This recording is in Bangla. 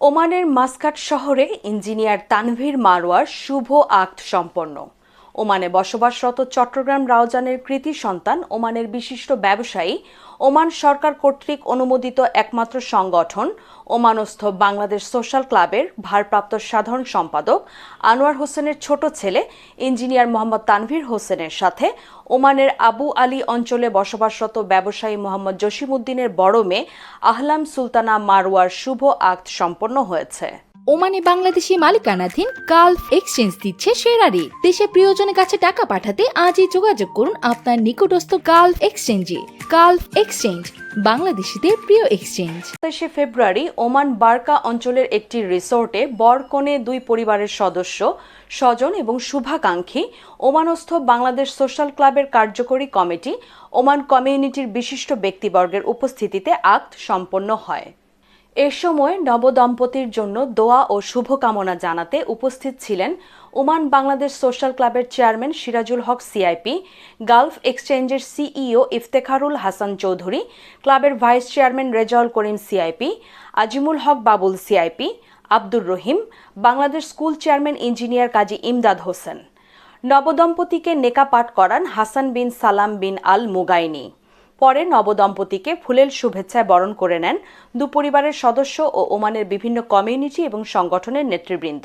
ওমানের মাসকাট শহরে ইঞ্জিনিয়ার তানভীর মারওয়ার শুভ আক্ট সম্পন্ন। ওমানে বসবাসরত চট্টগ্রাম রাউজানের কৃতি সন্তান, ওমানের বিশিষ্ট ব্যবসায়ী, ওমান সরকার কর্তৃক অনুমোদিত একমাত্র সংগঠন, ওমানস্থ বাংলাদেশ সোশ্যাল ক্লাবের ভারপ্রাপ্ত সাধারণ সম্পাদক আনোয়ার হোসেনের ছোট ছেলে, ইঞ্জিনিয়ার মোহাম্মদ তানভীর হোসেনের সাথে ওমানের আবু আলী অঞ্চলে বসবাসরত ব্যবসায়ী মোহাম্মদ জসিমউদ্দিনের বড় মেয়ে আহলাম সুলতানা মারওয়ার শুভ আক্ট সম্পন্ন হয়েছে। ওমানে বাংলাদেশি মালিকানাধীন গালফ এক্সচেঞ্জ দিচ্ছে সেরা রেট দেশে প্রিয়জনের কাছে টাকা পাঠাতে আজই যোগাযোগ করুন আপনার নিকটস্থ গালফ এক্সচেঞ্জে। গালফ এক্সচেঞ্জ, বাংলাদেশিদের প্রিয় এক্সচেঞ্জ। সাতাশে ফেব্রুয়ারি, ওমান বার্কা অঞ্চলের একটি রিসোর্টে বরকনে দুই পরিবারের সদস্য, স্বজন এবং শুভাকাঙ্ক্ষী, ওমানস্থ বাংলাদেশ সোশ্যাল ক্লাবের কার্যকরী কমিটি, ওমান কমিউনিটির বিশিষ্ট ব্যক্তিবর্গের উপস্থিতিতে আক্ট সম্পন্ন হয়। এ সময় নবদম্পতির জন্য দোয়া ও শুভকামনা জানাতে উপস্থিত ছিলেন ওমান বাংলাদেশ সোশ্যাল ক্লাবের chairman Sirajul Haque CIP, Gulf এক্সচেঞ্জের সিইও ইফতেখারুল হাসান চৌধুরী, ক্লাবের vice chairman Rezaul Karim CIP, Azimul Haque Babul CIP, Abdur Rahim, Bangladesh school chairman engineer Kazi Imdad Hossain. নবদম্পতিকে নেকা পাঠ করান হাসান বিন সালাম বিন আল মুগাইনি। পরে নবদম্পতিকে ফুলেল শুভেচ্ছায় বরণ করে নেন দুপরিবারের সদস্য ও ওমানের বিভিন্ন কমিউনিটি এবং সংগঠনের নেতৃবৃন্দ।